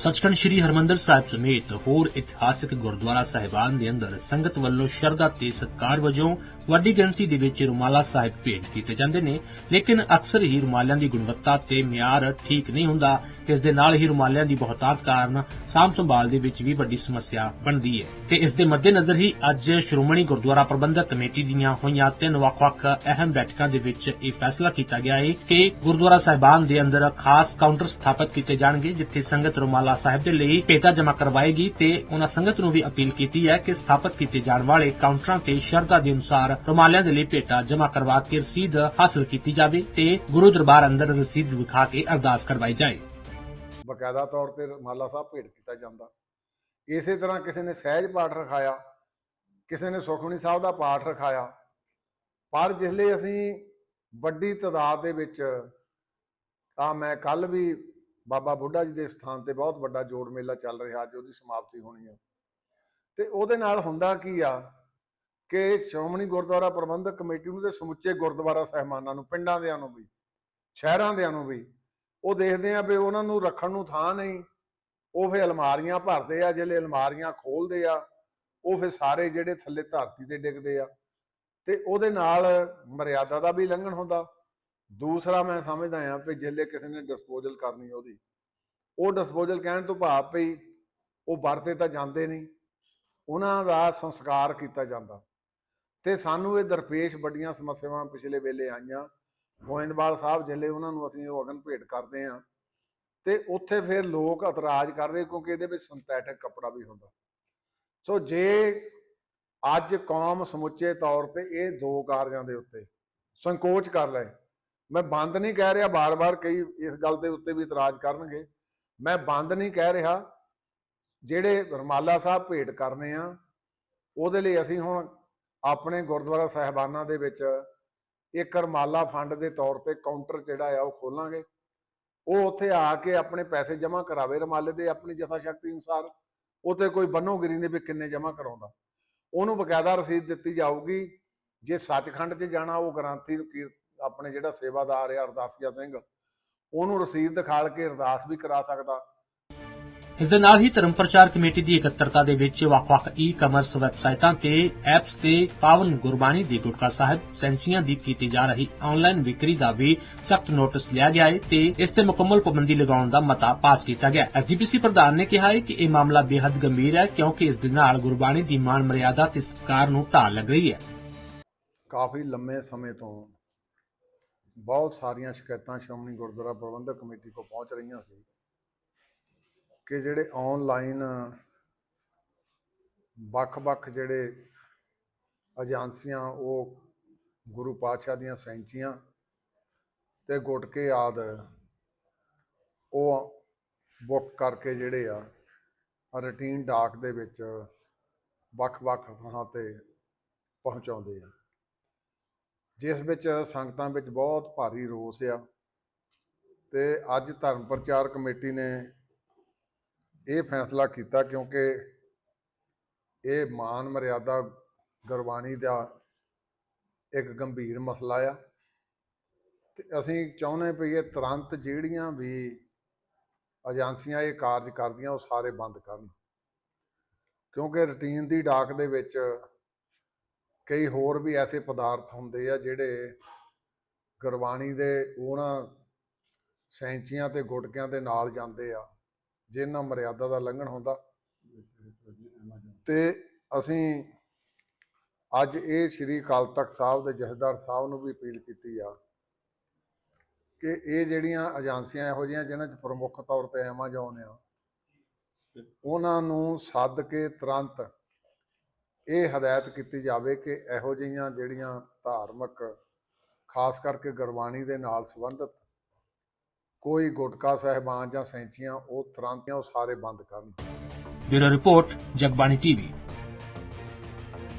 ਸੱਚਖੰਡ ਸ੍ਰੀ ਹਰਮੰਦਰ ਸਾਹਿਬ ਸਮੇਤ ਹੋਰ ਇਤਿਹਾਸਕ ਗੁਰਦੁਆਰਾ ਸਾਹਿਬਾਨ ਦੇ ਅੰਦਰ ਸੰਗਤ ਵੱਲੋਂ ਸ਼ਰਧਾ ਤੇ ਸਤਿਕਾਰ ਵਜੋਂ ਵੱਡੀ ਗਿਣਤੀ ਦੇ ਵਿੱਚ ਰੁਮਾਲਾ ਸਾਹਿਬ ਭੇਟ ਕੀਤੇ ਜਾਂਦੇ ਨੇ। ਲੇਕਿਨ ਅਕਸਰ ਹੀ ਰੁਮਾਲਿਆਂ ਦੀ ਗੁਣਵੱਤਾ ਤੇ ਮਿਆਰ ਠੀਕ ਨਹੀਂ ਹੁੰਦਾ ਇਸ ਦੇ ਨਾਲ ਹੀ ਰੁਮਾਲਿਆਂ ਦੀ ਬਹੁਤਾਤ ਕਾਰਨ ਸਾਂਭ ਸੰਭਾਲ ਦੇ ਵਿੱਚ ਵੀ ਵੱਡੀ ਸਮੱਸਿਆ ਬਣਦੀ ਹੈ। ਤੇ ਇਸ ਦੇ ਮੱਦੇਨਜ਼ਰ ਹੀ ਅੱਜ ਸ਼੍ਰੋਮਣੀ ਗੁਰਦੁਆਰਾ ਪ੍ਰਬੰਧਕ ਕਮੇਟੀ ਦੀਆਂ ਹੋਈਆਂ ਤਿੰਨ ਵੱਖ-ਵੱਖ ਅਹਿਮ ਬੈਠਕਾਂ ਦੇ ਵਿੱਚ ਇਹ ਫੈਸਲਾ ਕੀਤਾ ਗਿਆ ਹੈ ਕਿ ਗੁਰਦੁਆਰਾ ਸਾਹਿਬਾਨ ਦੇ ਅੰਦਰ ਖਾਸ ਕਾਊਂਟਰ ਸਥਾਪਿਤ ਕੀਤੇ ਜਾਣਗੇ, ਜਿੱਥੇ ਸੰਗਤ ਰੁਮਾਲਾ ਸਾਹਿਬ ਦੇ ਲਈ ਭੇਟਾ ਜਮ੍ਹਾਂ ਕਰਵਾਏਗੀ ਤੇ ਉਹਨਾਂ ਸੰਗਤ ਨੂੰ ਵੀ ਅਪੀਲ ਕੀਤੀ ਹੈ ਕਿ ਸਥਾਪਿਤ ਕੀਤੇ ਜਾਣ ਵਾਲੇ ਕਾਊਂਟਰਾਂ ਤੇ ਸ਼ਰਧਾ ਦੇ ਅਨੁਸਾਰ ਰੁਮਾਲਿਆਂ ਦੇ ਲਈ ਭੇਟਾ ਜਮ੍ਹਾਂ ਕਰਵਾ ਕੇ ਰਸੀਦ ਹਾਸਲ ਕੀਤੀ ਜਾਵੇ ਤੇ ਗੁਰੂ ਦਰਬਾਰ ਅੰਦਰ ਰਸੀਦ ਵਿਖਾ ਕੇ ਅਰਦਾਸ ਕਰਵਾਈ ਜਾਏ। ਬਕਾਇਦਾ ਤੌਰ ਤੇ ਮਾਲਾ ਸਾਹਿਬ ਭੇਟ ਕੀਤਾ ਜਾਂਦਾ। ਇਸੇ ਤਰ੍ਹਾਂ ਕਿਸੇ ਨੇ ਸਹਿਜ ਪਾਠ ਰਖਾਇਆ, ਕਿਸੇ ਨੇ ਸੁਖਮਨੀ ਸਾਹਿਬ ਦਾ ਪਾਠ ਰਖਾਇਆ, ਪਰ ਜਿਸ ਲਈ ਅਸੀਂ ਵੱਡੀ ਤਾਦਾਦ ਦੇ ਵਿੱਚ ਆ ਮੈਂ ਕੱਲ ਵੀ ਬਾਬਾ ਬੁੱਢਾ ਜੀ ਦੇ ਸਥਾਨ ਤੇ ਬਹੁਤ ਵੱਡਾ ਜੋੜ ਮੇਲਾ ਚੱਲ ਰਿਹਾ ਅੱਜ ਉਹਦੀ ਸਮਾਪਤੀ ਹੋਣੀ ਆ। ਤੇ ਉਹਦੇ ਨਾਲ ਹੁੰਦਾ ਕੀ ਆ ਕਿ ਸ਼੍ਰੋਮਣੀ ਗੁਰਦੁਆਰਾ ਪ੍ਰਬੰਧਕ ਕਮੇਟੀ ਨੂੰ ਤੇ ਸਮੁੱਚੇ ਗੁਰਦੁਆਰਾ ਸਹਿਮਾਨਾਂ ਨੂੰ, ਪਿੰਡਾਂ ਦਿਆਂ ਨੂੰ ਵੀ, ਸ਼ਹਿਰਾਂ ਦਿਆਂ ਨੂੰ ਵੀ, ਉਹ ਦੇਖਦੇ ਆ ਵੀ ਉਹਨਾਂ ਨੂੰ ਰੱਖਣ ਨੂੰ ਥਾਂ ਨਹੀਂ। ਉਹ ਫੇ ਅਲਮਾਰੀਆਂ ਭਰਦੇ ਆ, ਜਿਹੜੇ ਅਲਮਾਰੀਆਂ ਖੋਲਦੇ ਆ, ਉਹ ਫੇ ਸਾਰੇ ਜਿਹੜੇ ਥੱਲੇ ਧਰਤੀ ਤੇ ਡਿੱਗਦੇ ਆ। ਤੇ ਉਹਦੇ ਨਾਲ ਮਰਿਆਦਾ ਦਾ ਵੀ ਲੰਘਣ ਹੁੰਦਾ। ਦੂਸਰਾ ਮੈਂ ਸਮਝਦਾ ਆ ਵੀ ਜਿੱਲੇ ਕਿਸੇ ਨੇ ਡਿਸਪੋਜ਼ਲ ਕਰਨੀ ਉਹਦੀ, ਉਹ ਡਿਸਪੋਜ਼ਲ ਕਹਿਣ ਤੋਂ ਭਾਵ ਪਈ ਉਹ ਵਰਤੇ ਤਾਂ ਜਾਂਦੇ ਨਹੀਂ, ਉਹਨਾਂ ਦਾ ਸੰਸਕਾਰ ਕੀਤਾ ਜਾਂਦਾ। ਤੇ ਸਾਨੂੰ ਇਹ ਦਰਪੇਸ਼ ਵੱਡੀਆਂ ਸਮੱਸਿਆਵਾਂ ਪਿਛਲੇ ਵੇਲੇ ਆਈਆਂ। ਗੋਇੰਦਵਾਲ ਸਾਹਿਬ ਜਿੱਲੇ ਉਹਨਾਂ ਨੂੰ ਅਸੀਂ ਉਹ ਅਗਨ ਭੇਟ ਕਰਦੇ ਆ ਤੇ ਉੱਥੇ ਫਿਰ ਲੋਕ ਇਤਰਾਜ਼ ਕਰਦੇ ਕਿਉਂਕਿ ਇਹਦੇ ਵਿੱਚ ਸਿੰਥੈਟਿਕ ਕੱਪੜਾ ਵੀ ਹੁੰਦਾ। ਸੋ ਜੇ ਅੱਜ ਕੌਮ ਸਮੁੱਚੇ ਤੌਰ ਤੇ ਇਹ ਦੋ ਕਾਰਜਾਂ ਦੇ ਉੱਤੇ ਸੰਕੋਚ ਕਰ ਲਏ ਮੈਂ ਬੰਦ ਨਹੀਂ ਕਹਿ ਰਿਹਾ ਬਾਰ-ਬਾਰ ਕਈ ਇਸ ਗੱਲ ਦੇ ਉੱਤੇ ਵੀ ਇਤਰਾਜ਼ ਕਰਨਗੇ। ਮੈਂ ਬੰਦ ਨਹੀਂ ਕਹਿ ਰਿਹਾ, ਜਿਹੜੇ ਰਮਾਲਾ ਸਾਹਿਬ ਭੇਟ ਕਰਨੇ ਆ, ਉਹਦੇ ਲਈ ਅਸੀਂ ਹੁਣ ਆਪਣੇ ਗੁਰਦੁਆਰਾ ਸਾਹਿਬਾਨਾਂ ਦੇ ਵਿੱਚ ਇੱਕ ਰਮਾਲਾ ਫੰਡ ਦੇ ਤੌਰ ਤੇ ਕਾਊਂਟਰ ਜਿਹੜਾ ਆ ਉਹ ਖੋਲਾਂਗੇ। ਉਹ ਉੱਥੇ ਆ ਕੇ ਆਪਣੇ ਪੈਸੇ ਜਮ੍ਹਾਂ ਕਰਾਵੇ ਰਮਾਲੇ ਦੇ ਆਪਣੀ ਜਥਾ ਸ਼ਕਤੀ ਅਨੁਸਾਰ। ਉਤੇ ਕੋਈ ਬੰਨੋਗਿਰੀ ਨੇ ਵੀ ਕਿੰਨੇ ਜਮ੍ਹਾਂ ਕਰਾਉਂਦਾ। ਉਹਨੂੰ ਬਕਾਇਦਾ ਰਸੀਦ ਦਿੱਤੀ ਜਾਊਗੀ। ਜੇ ਸੱਚਖੰਡ 'ਚ ਜਾਣਾ, ਉਹ ਗ੍ਰੰਥੀ ਨੂੰ ਆਪਣੇ ਜਿਹੜਾ ਸੇਵਾਦਾਰ ਆ ਅਰਦਾਸੀਆ ਸਿੰਘ ਉਹਨੂੰ ਰਸੀਦ ਦਿਖਾਲ ਕੇ ਅਰਦਾਸ ਵੀ ਕਰਾ ਸਕਦਾ। ਇਸ ਦੇ ਨਾਲ ਹੀ ਧਰਮ ਪ੍ਰਚਾਰ ਕਮੇਟੀ ਦੀ ਇਕੱਤਰਤਾ ਦੇ ਵਿੱਚ ਵੱਖ-ਵੱਖ ਈ-ਕਮਰਸ ਵੈਬਸਾਈਟਾਂ ਤੇ ਐਪਸ ਤੇ ਪਾਵਨ ਗੁਰਬਾਣੀ ਦੀ ਗੁਟਕਾ ਸਾਹਿਬ ਸੈਂਸੀਆਂ ਦੀ ਕੀਤੀ ਜਾ ਰਹੀ ਆਨਲਾਈਨ ਵਿਕਰੀ ਦਾ ਵੀ ਸਖਤ ਨੋਟਿਸ ਲਿਆ ਗਿਆ ਹੈ ਤੇ ਇਸ ਤੇ ਮੁਕੰਮਲ ਪਾਬੰਦੀ ਲਗਾਉਣ ਦਾ ਮਤਾ ਪਾਸ ਕੀਤਾ ਗਿਆ ਐਸਜੀਪੀਸੀ ਪ੍ਰਧਾਨ ਨੇ ਕਿਹਾ ਹੈ ਕਿ ਇਹ ਮਾਮਲਾ ਬੇहद ਗੰਭੀਰ ਹੈ ਕਿਉਂਕਿ ਇਸ ਦੇ ਨਾਲ ਗੁਰਬਾਣੀ ਦੀ ਮਾਨ ਮਰਿਆਦਾ ਤੇ ਸਤਿਕਾਰ ਨੂੰ ਢਾਲ ਲੱਗ ਰਹੀ ਹੈ। ਕਾਫੀ ਲੰਮੇ ਸਮੇਂ ਤੋਂ ਬਹੁਤ ਸਾਰੀਆਂ ਸ਼ਿਕਾਇਤਾਂ ਸ਼੍ਰੋਮਣੀ ਗੁਰਦੁਆਰਾ ਪ੍ਰਬੰਧਕ ਕਮੇਟੀ ਕੋਲ ਪਹੁੰਚ ਰਹੀਆਂ ਸੀ ਕਿ ਜਿਹੜੇ ਆਨਲਾਈਨ ਵੱਖ-ਵੱਖ ਜਿਹੜੇ ਏਜੰਸੀਆਂ ਉਹ ਗੁਰੂ ਪਾਤਸ਼ਾਹ ਦੀਆਂ ਸੈਂਚੀਆਂ ਤੇ ਗੁਟਕੇ ਆਦ ਉਹ ਬੁੱਕ ਕਰਕੇ ਜਿਹੜੇ ਆ ਰੂਟੀਨ ਡਾਕ ਦੇ ਵਿੱਚ ਵੱਖ-ਵੱਖ ਥਾਂ ਤੇ ਪਹੁੰਚਾਉਂਦੇ ਆ। ਜਿਸ ਵਿੱਚ ਸੰਗਤਾਂ ਵਿੱਚ ਬਹੁਤ ਭਾਰੀ ਰੋਸ ਆ ਤੇ ਅੱਜ ਧਰਮ ਪ੍ਰਚਾਰ ਕਮੇਟੀ ਨੇ ਇਹ ਫੈਸਲਾ ਕੀਤਾ ਕਿਉਂਕਿ ਇਹ ਮਾਨ ਮਰਿਆਦਾ ਗੁਰਬਾਣੀ ਦਾ ਇੱਕ ਗੰਭੀਰ ਮਸਲਾ ਆ। ਤੇ ਅਸੀਂ ਚਾਹੁੰਦੇ ਪਈ ਇਹ ਤੁਰੰਤ ਜਿਹੜੀਆਂ ਵੀ ਏਜੰਸੀਆਂ ਇਹ ਕਾਰਜ ਕਰਦੀਆਂ ਉਹ ਸਾਰੇ ਬੰਦ ਕਰਨ। ਕਿਉਂਕਿ ਰੁਟੀਨ ਦੀ ਡਾਕ ਦੇ ਵਿੱਚ ਕਈ ਹੋਰ ਵੀ ਐਸੇ ਪਦਾਰਥ ਹੁੰਦੇ ਆ ਜਿਹੜੇ ਗੁਰਬਾਣੀ ਦੇ ਉਹਨਾਂ ਸੈਂਚੀਆਂ ਤੇ ਗੁਟਕਿਆਂ ਦੇ ਨਾਲ ਜਾਂਦੇ ਆ ਜਿਨ੍ਹਾਂ ਮਰਿਆਦਾ ਦਾ ਲੰਘਣ ਹੁੰਦਾ। ਤੇ ਅਸੀਂ ਅੱਜ ਇਹ ਸ੍ਰੀ ਅਕਾਲ ਤਖਤ ਸਾਹਿਬ ਦੇ ਜਥੇਦਾਰ ਸਾਹਿਬ ਨੂੰ ਵੀ ਅਪੀਲ ਕੀਤੀ ਆ ਕਿ ਇਹ ਜਿਹੜੀਆਂ ਏਜੰਸੀਆਂ ਇਹੋ ਜਿਹੀਆਂ ਜਿਨ੍ਹਾਂ 'ਚ ਪ੍ਰਮੁੱਖ ਤੌਰ ਤੇ ਐਮਾਜ਼ੋਨ ਆ, ਉਹਨਾਂ ਨੂੰ ਸੱਦ ਕੇ ਤੁਰੰਤ ਇਹ ਹਦਾਇਤ ਕੀਤੀ ਜਾਵੇ ਕਿ ਇਹੋ ਜਿਹੀਆਂ ਜਿਹੜੀਆਂ ਧਾਰਮਿਕ, ਖਾਸ ਕਰਕੇ ਗੁਰਬਾਣੀ ਦੇ ਨਾਲ ਸੰਬੰਧਿਤ ਕੋਈ ਗੁਟਕਾ ਸਹਿਬਾਨ ਜਾਂ ਸੈਂਚੀਆਂ, ਉਹ ਤੁਰੰਤ ਉਹ ਸਾਰੇ ਬੰਦ ਕਰਨ। Bureau report, Jagbani TV.